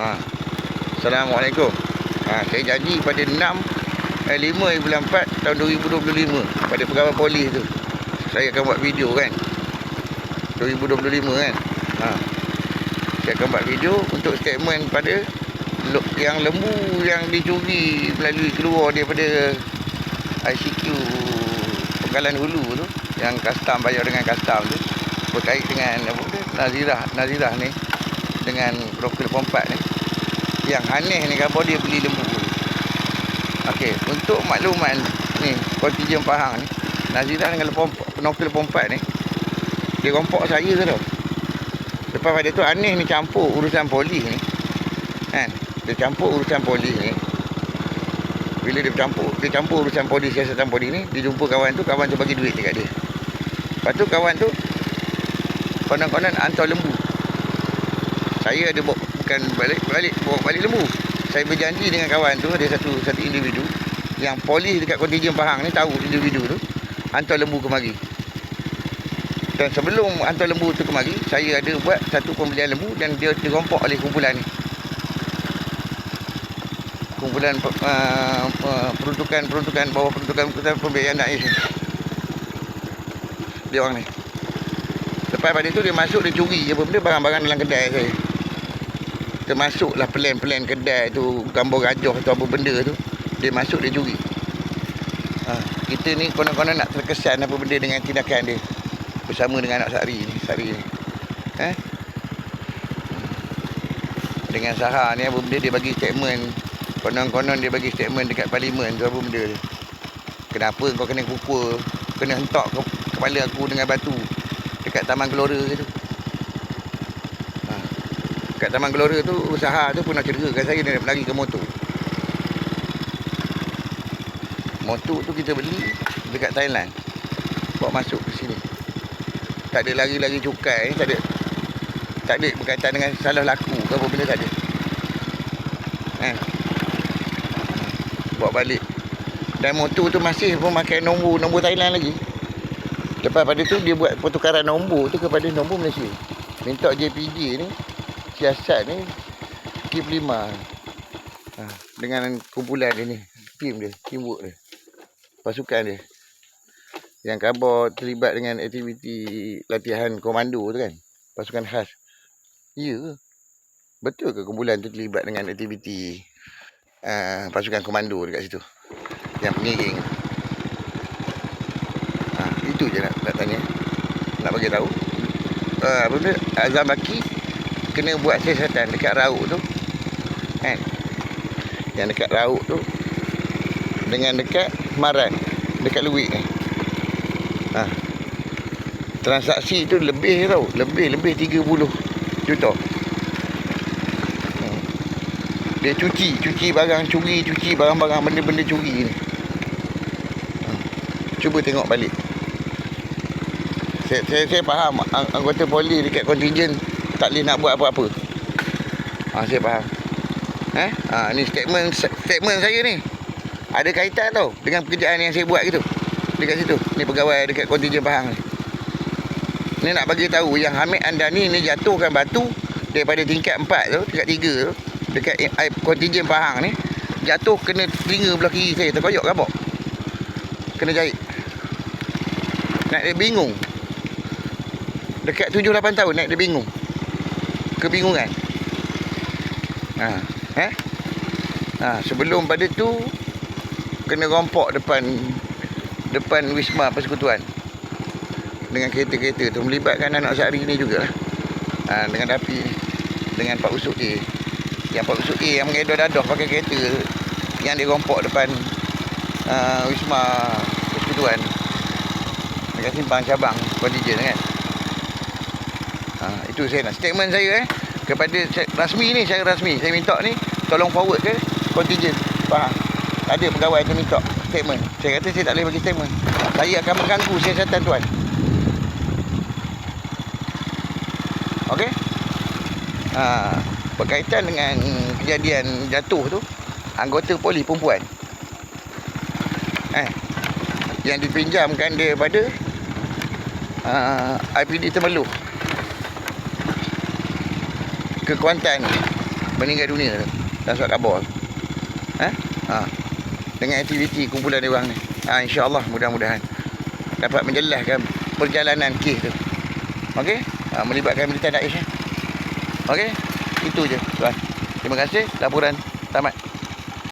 Ha. Assalamualaikum. Ha, saya janji pada 6 eh, 5 bulan 4 tahun 2025 pada pegawai polis tu. Saya akan buat video kan. 2025 kan. Ha. Saya akan buat video untuk statement pada yang lembu yang dicuri melalui keluar daripada ICQ Penggalan Hulu tu yang custom bayar dengan custom tu berkait dengan apa tu Nazirah Nazirah ni dengan profil pompat ni. Yang aneh ni khabar dia beli lembu. Okey, untuk makluman ni kontijen Pahang ni Nazirah dengan pompat, penokil pompat ni dia rompok saya tau. Lepas pada tu aneh ni campur urusan polis ni. Kan? Dia campur urusan polis ni. Bila dia campur dia campur urusan polis siasatan polis ni dia jumpa kawan tu kawan tu bagi duit dekat dia. Lepas tu kawan tu konon-konon hantar lembu saya ada bawa bukan balik balik bawa balik lembu. Saya berjanji dengan kawan tu ada satu satu individu yang polis dekat kontijen Pahang ni tahu individu tu hantar lembu kemari dan sebelum hantar lembu tu kemari saya ada buat satu pembelian lembu dan dia dirompok oleh kumpulan ni. Kumpulan uh, uh, peruntukan-peruntukan bawah peruntukan-peruntukan pembiayaan Nais ni. Dia orang ni. Lepas pada tu dia masuk dia curi apa benda barang-barang dalam kedai saya termasuklah plan-plan kedai tu gambar gajah atau apa benda tu dia masuk dia curi. Ha, kita ni konon-konon nak terkesan apa benda dengan tindakan dia. Bersama dengan anak Sari ni Sari ni. Eh? dengan Sahar ni apa benda dia bagi statement. Konon-konon dia bagi statement dekat parlimen tu apa benda dia. Kenapa kau kena pukul kena hentak ke kepala aku dengan batu dekat Taman Gelora tu? ha. Kat Taman Gelora tu usaha tu pun nak cederakan saya dia nak lari ke motor. Motor tu kita beli dekat Thailand. Bawa masuk ke sini. Tak ada lari-lari cukai, tak ada tak ada berkaitan dengan salah laku ke apa benda tak ada. Kan? Bawa balik. Dan motor tu masih pun pakai nombor nombor Thailand lagi. Lepas pada tu dia buat pertukaran nombor tu kepada nombor Malaysia. Minta JPJ ni siasat ni Kim 5 ha, dengan kumpulan dia ni tim dia teamwork dia pasukan dia. Yang khabar terlibat dengan aktiviti latihan komando tu kan pasukan khas. Ya betul ke kumpulan tu terlibat dengan aktiviti uh, pasukan komando dekat situ? Yang pengiring. Ha, itu je nak, nak tanya. Nak bagi tahu. Uh, apa benda? Azam Baki kena buat siasatan dekat rauk tu kan yang dekat rauk tu dengan dekat maran dekat luik ni ha. transaksi tu lebih tau lebih lebih 30 juta hmm. dia cuci cuci barang curi cuci barang-barang benda-benda curi ni ha. cuba tengok balik saya, saya, saya faham ang- anggota polis dekat kontijen tak boleh nak buat apa-apa. Ha, saya faham. Eh? Ha, ni statement statement saya ni. Ada kaitan tau dengan pekerjaan yang saya buat gitu. Dekat situ. Ni pegawai dekat kontijen Pahang ni. Ni nak bagi tahu yang Hamid Andani ni jatuhkan batu daripada tingkat 4 tu, tingkat 3 tu, dekat kontijen Pahang ni, jatuh kena telinga belah kiri saya terkoyak kabak. Kena jahit. Nak dia bingung. Dekat 7 8 tahun nak dia bingung kebingungan. Ha, eh? Ha, sebelum pada tu kena rompok depan depan Wisma Persekutuan. Dengan kereta-kereta tu melibatkan anak Sari ni jugalah. Ha, dengan Dapi ni. Dengan Pak Usuk A. Yang Pak Usuk A yang mengedor dadah pakai kereta yang dia rompok depan uh, Wisma Persekutuan. Dekat simpang cabang kontijen kan. Ha, itu saya nak statement saya eh. Kepada rasmi ni saya rasmi. Saya minta ni tolong forward ke kontijen faham? Ada pegawai tu minta statement. Saya kata saya tak boleh bagi statement. Saya akan mengganggu siasatan tuan. Okey ha, berkaitan dengan kejadian jatuh tu anggota polis perempuan. Eh yang dipinjamkan daripada uh, IPD Temeloh ke Kuantan meninggal dunia. Dalam surat khabar. Ha? Ha. Dengan aktiviti kumpulan dia orang ni. Ha, InsyaAllah mudah-mudahan. Dapat menjelaskan perjalanan kes tu. Okey? Ha, melibatkan militan Daesh. Okey? Itu je tuan. Terima kasih. Laporan tamat.